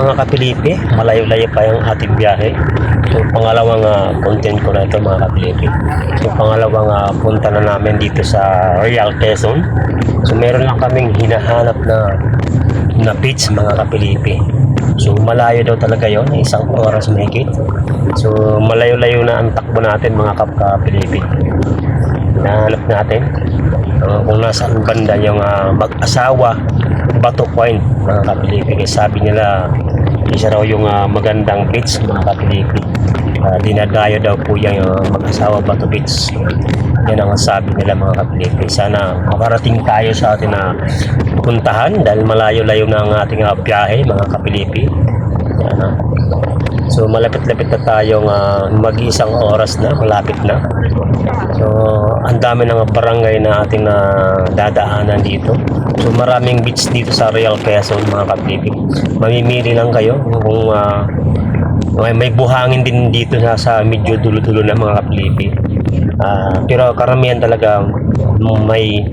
mga kapilipi, malayo-layo pa yung ating biyahe. So pangalawang ah, content ko na ito mga kapilipi. So pangalawang ah, punta na namin dito sa Real Quezon. So meron lang kaming hinahanap na na beach mga kapilipi. So malayo daw talaga yon isang oras mahigit. So malayo-layo na ang takbo natin mga kap kapilipi. Hinahanap natin uh, kung nasaan banda yung ah, mag-asawa Bato Point mga kapilipi. Kasi sabi nila isa raw yung ah, magandang beach mga kapilipi. Uh, dinadayo daw po yung ah, mag-asawa Bato Beach. Yan ang sabi nila mga kapilipi. Sana makarating tayo sa atin na puntahan dahil malayo-layo na ang ating ah, biyahe mga kapilipi. Yan, ah. So malapit-lapit na tayong ah, mag-isang oras na, malapit na. So ang dami ng barangay na ating na dadaanan dito. So maraming beach dito sa Real Quezon mga kapitid. Mamimili lang kayo kung ah, may, may buhangin din dito sa, sa medyo dulo-dulo na mga kaplipi. Ah, pero karamihan talaga may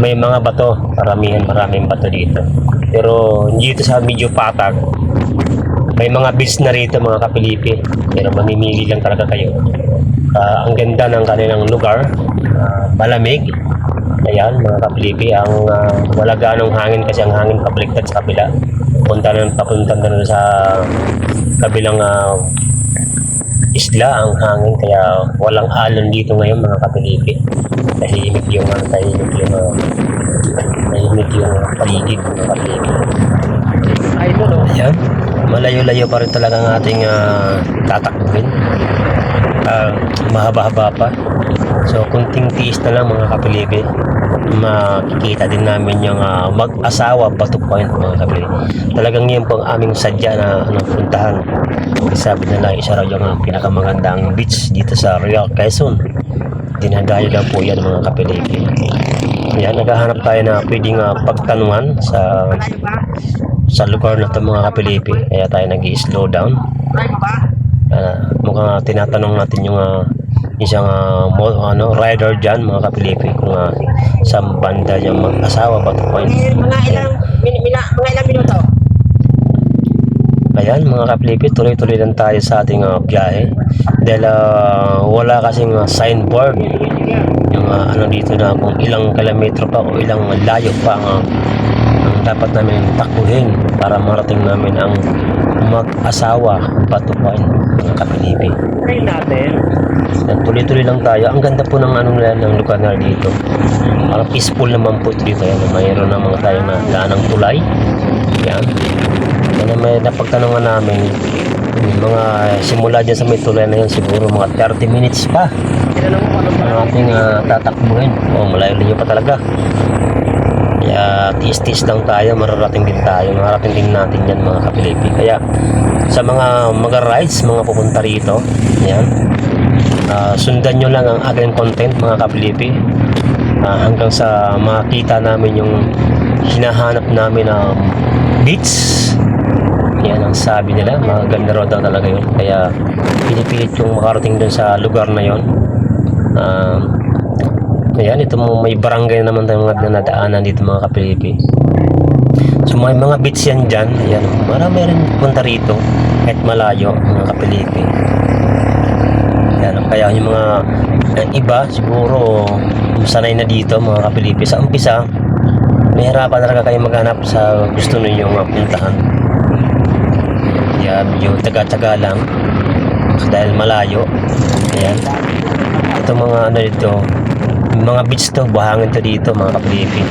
may mga bato, karamihan maraming bato dito. Pero dito sa medyo patag, may mga beach na rito mga kapilipi. Pero mamimili lang talaga kayo. Ah, ang ganda ng kanilang lugar, ah, malamig. Ayan, mga kapilipi, ang ah, wala ganong hangin kasi ang hangin pabaliktad sa kabila. Punta na papunta na sa kabilang ah, isla ang hangin kaya walang alon dito ngayon mga kapilipi. Tahimik yung ano, tahimik yung ah, tahimik yung paligid mga kapilipi. Idol, oh. Ayan. Malayo-layo pa rin talaga ang ating ah, tatakbuhin. Ah, mahaba-haba pa. So, kunting tiis na lang mga kapilipi. Makikita din namin yung ah, mag-asawa Bato Point mga kapilipi. Talagang yun po ang aming sadya na ano, puntahan. Sabi nila isa raw yung ah, pinakamagandang beach dito sa Real Quezon. Dinadayo lang po yan mga kapilipi. Yan, naghahanap tayo na pwedeng ah, pagtanungan sa sa lugar na ito mga kapilipi kaya tayo nag slow down. Uh, mukhang ah, tinatanong natin yung ah, isang mo, ano, rider dyan mga kapilipi kung uh, sa banda yung mag-asawa ba to point. Eh, mga ilang, min, mina, mga ilang minuto. ayan mga kapilipi tuloy-tuloy lang tayo sa ating ah, biyahe. Dahil ah, wala kasing ah, signboard. Yung ah, ano dito na kung ilang kilometro pa o ilang layo pa ang, ang dapat namin takbuhin para marating namin ang mag-asawa Point mga kapilipi Try natin. Yan, tuloy-tuloy lang tayo. Ang ganda po ng ano nila ng lugar na dito. Parang peaceful naman po ito dito. Yan, mayroon na mga tayo na daan ng tulay. Yan. Yan ang may napagtanungan namin. Yung mga simula dyan sa may tulay na yan siguro mga 30 minutes pa ko anong ang ating ah, tatakbuhin. O, malayo-layo pa talaga. Tiis-tiis lang tayo, mararating din tayo. Mararating din natin yan mga kapilipi. Kaya sa mga mga rides, mga pupunta rito, yan. ah, sundan nyo lang ang aking content mga kapilipi. Ah, hanggang sa makita namin yung hinahanap namin na beach. Yan ang sabi nila, maganda raw daw talaga yun. Kaya pinipilit yung makarating dun sa lugar na yon. Um, ayan, ito mo may barangay naman tayong mga dinadaanan dito mga kapilipi. So may mga beach yan dyan. Ayan, marami rin punta rito kahit malayo mga kapilipi. Ayan, kaya yung mga eh, iba siguro sanay na dito mga kapilipi. Sa umpisa, may hirapan talaga kayo maghanap sa gusto ninyong uh, puntahan. Kaya medyo taga-taga lang dahil malayo. Ayan. Ito mga ano dito, mga beach to, buhangin to dito mga kapipi.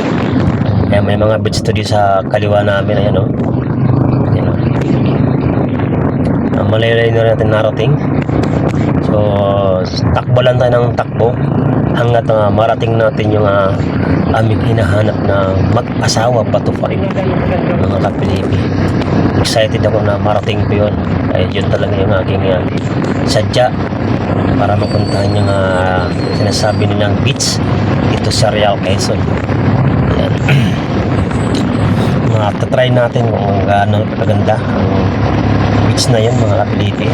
Kaya may mga beach to dito sa kaliwa namin, ayan o. Ayan o. Uh, malayo-layo na natin narating. So, takbo lang tayo ng takbo hanggat uh, marating natin yung uh, aming hinahanap na mag-asawa pa rin mga kapilipi. Excited ako na marating ko yun. Ay, yun talaga yung aking uh, sadya para mapuntahan yung uh, sinasabi nilang beach dito sa Real Quezon. Yan. mga try natin kung gaano kaganda ang beach na yun mga kapilipi.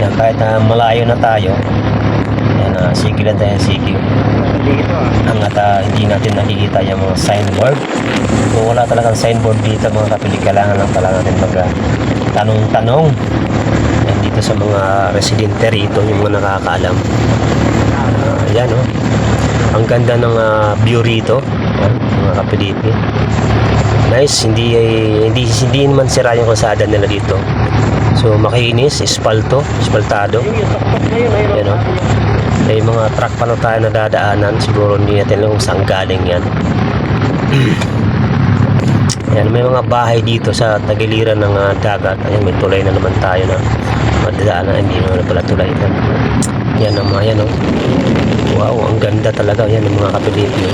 Yan, kahit na malayo na tayo, yan, uh, sige lang tayo sige. ah. Hanggat ah, hindi natin nakikita yung mga signboard. Kung wala talagang signboard dito mga kapili, kailangan lang pala natin mag ah, tanong-tanong. Dito sa mga residente rito, yung mga nakakaalam. Ah, yan oh. Ang ganda ng ah, view rito, ah, mga kapilipi. Nice, hindi hindi hindi naman sira yung kalsada nila dito. So makinis, espalto, espaltado. Yan, oh. May mga truck pa na tayo na dadaanan. Siguro hindi natin alam kung saan galing yan. Yan, may mga bahay dito sa tagiliran ng ah, dagat. Ayan, may tulay na naman tayo na madadaanan. Hindi naman pala tulay. Yan, yan ang mga yan, oh. Wow, ang ganda talaga. Yan, ang mga kapiliti.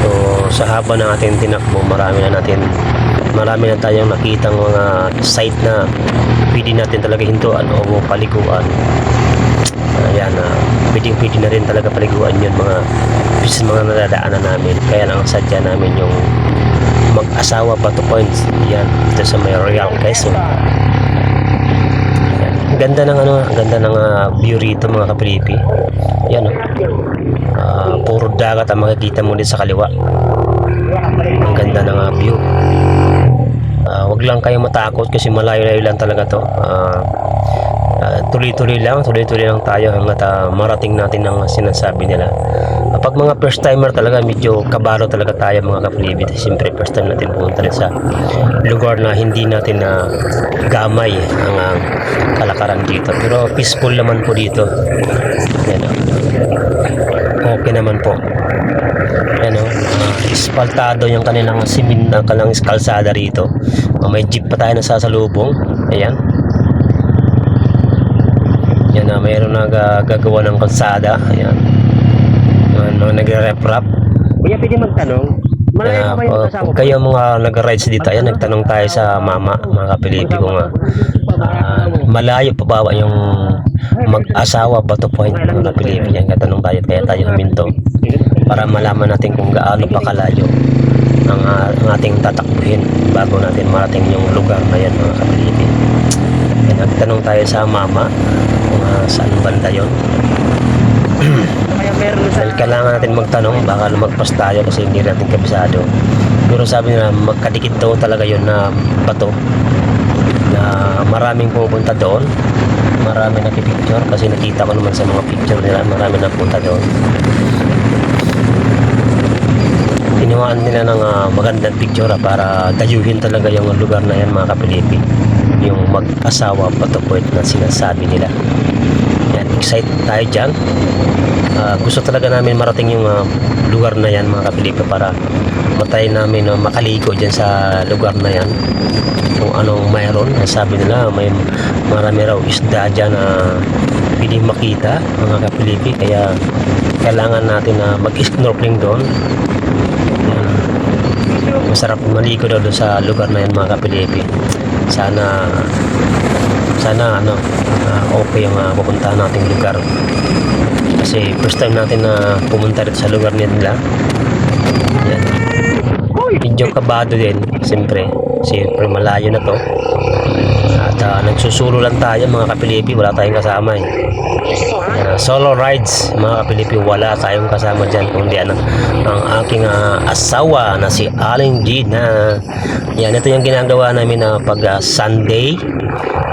So, sa haba ng ating tinakbo, marami na natin marami na tayong nakitang mga site na pwede natin talaga hintuan o paliguan. Ayan, uh, pwedeng pwede na rin talaga paliguan yun mga bis mga nadadaanan namin. Kaya lang ang sadya namin yung mag-asawa Bato Points. Yan, dito sa may Royal Quezon. Ganda ng ano, ang ganda ng ah, view rito mga kapilipi. Yan oh. Ah, puro dagat ang makikita mo dito sa kaliwa. Ang ganda ng ah, view. Ah, wag lang kayo matakot kasi malayo-layo lang talaga to. Ah, tuloy-tuloy lang, tuloy-tuloy lang tayo hanggat ah, marating natin ang sinasabi nila. Kapag mga first timer talaga, medyo kabalo talaga tayo mga kapilibit. Siyempre, first time natin pumunta sa lugar na hindi natin na gamay ang ah, kalakaran dito. Pero peaceful naman po dito. Yan, ah. Okay naman po. Ano, uh, espaltado yung kanilang simin na kanilang kalsada rito. Uh, may jeep pa tayo na sasalubong. Ayan. Yan na, mayroon na ga- gagawa ng kalsada. Ayan. Ano, nagre-rep-rap. Kuya, pwede magtanong. Malayo Kaya, pa ba yung uh, kasama ko? kayo mga nag-rides dito, ayan, nagtanong tayo sa mama, mga kapilipi ko nga. Ah, malayo pa ba yung mag-asawa ba to point mga kapilipi? Yan, katanong tayo, kaya tayo huminto para malaman natin kung gaano pa kalayo ang, ah, ang ating tatakbuhin bago natin marating yung lugar na yan mga kapilipi. Nagtanong tayo sa mama kung ah, saan banda yun. Dahil kailangan natin magtanong, baka lumagpas tayo kasi hindi natin kabisado. Pero sabi nila, magkadikit daw talaga yun na bato na maraming pupunta doon. Marami nakipicture kasi nakita ko naman sa mga picture nila, marami na punta doon. Ginawa nila ng ah, magandang picture para dayuhin talaga yung lugar na yan mga kapilipi. Yung mag-asawa bato point na sinasabi nila. Yan, excited tayo dyan. Ah, gusto talaga namin marating yung ah, lugar na yan mga kapilipi para matay namin uh, makaligo dyan sa lugar na yan. Kung anong mayroon sabi nila may marami raw isda dyan na pwedeng makita mga kapilipi kaya kailangan natin na mag-snorkeling doon. Masarap maligo daw doon sa lugar na yan mga kapilipi sana sana ano ah, okay yung uh, pupuntahan nating lugar. Kasi first time natin na pumunta rin sa lugar nila. Yan. Medyo kabado din siyempre. Siyempre malayo na to ah, nagsusulo lang tayo mga kapilipi. Wala tayong kasama eh. Ah, solo rides mga kapilipi. Wala tayong kasama dyan kundi ano, ang aking ah, asawa na si Aling G na yan ito yung ginagawa namin na pag ah, Sunday.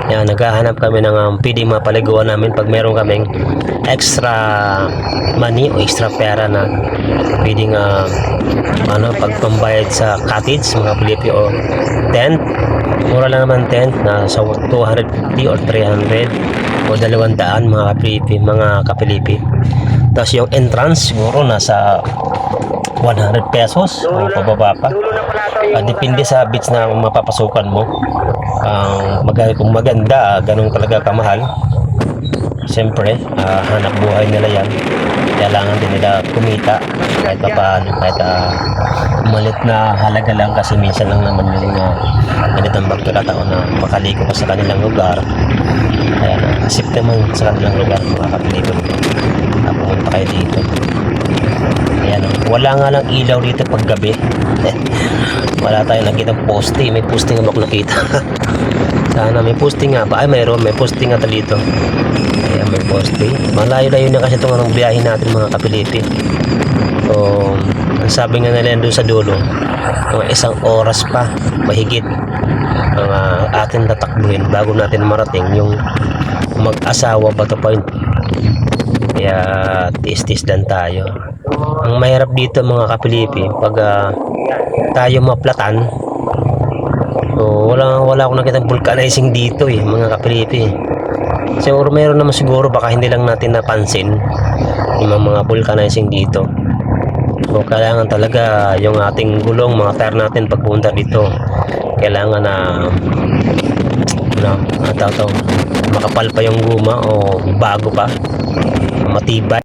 Yan, naghahanap kami ng um, pwede mapaliguan namin pag meron kaming extra money o extra pera na pwedeng uh, ano, pagpambayad sa cottage, mga Pilipi o tent. Mura lang naman tent na sa 250 or 300 o 200 mga kapilipi, mga kapilipi. Tapos yung entrance siguro nasa 100 pesos o pababa pa. Yung... depende sa beach na mapapasukan mo. Ang mag kung maganda, ah, ganun talaga kamahal. Siyempre, ah, hanap buhay nila yan. Kailangan din nila kumita kahit pa paano, kahit ah, malit na halaga lang kasi minsan lang naman yung uh, ganitong pagkakataon na makaliko ka sa kanilang lugar. Kaya na accept naman sa kanilang lugar mga kapilito na pumunta kayo dito Ayan, wala nga lang ilaw dito pag gabi wala tayong nakita poste. May poste nga ba nakita? Sana may poste nga ba? Ay mayroon. May poste nga ta dito. Ayan, may poste. Malayo-layo na kasi itong anong biyahe natin mga kapilipi. So ang sabi nga nila doon sa dulo mga isang oras pa mahigit ang ah, atin tatakbuhin bago natin marating yung mag-asawa ba to point kaya tis-tis lang tayo ang mahirap dito mga kapilipi pag ah, tayo maplatan so, wala, wala akong nakita vulcanizing dito eh mga kapilipi. Siguro meron naman siguro baka hindi lang natin napansin yung mga, vulcanizing dito. So kailangan talaga yung ating gulong mga tire natin pagpunta dito kailangan na na ano tawag makapal pa yung guma o bago pa matibay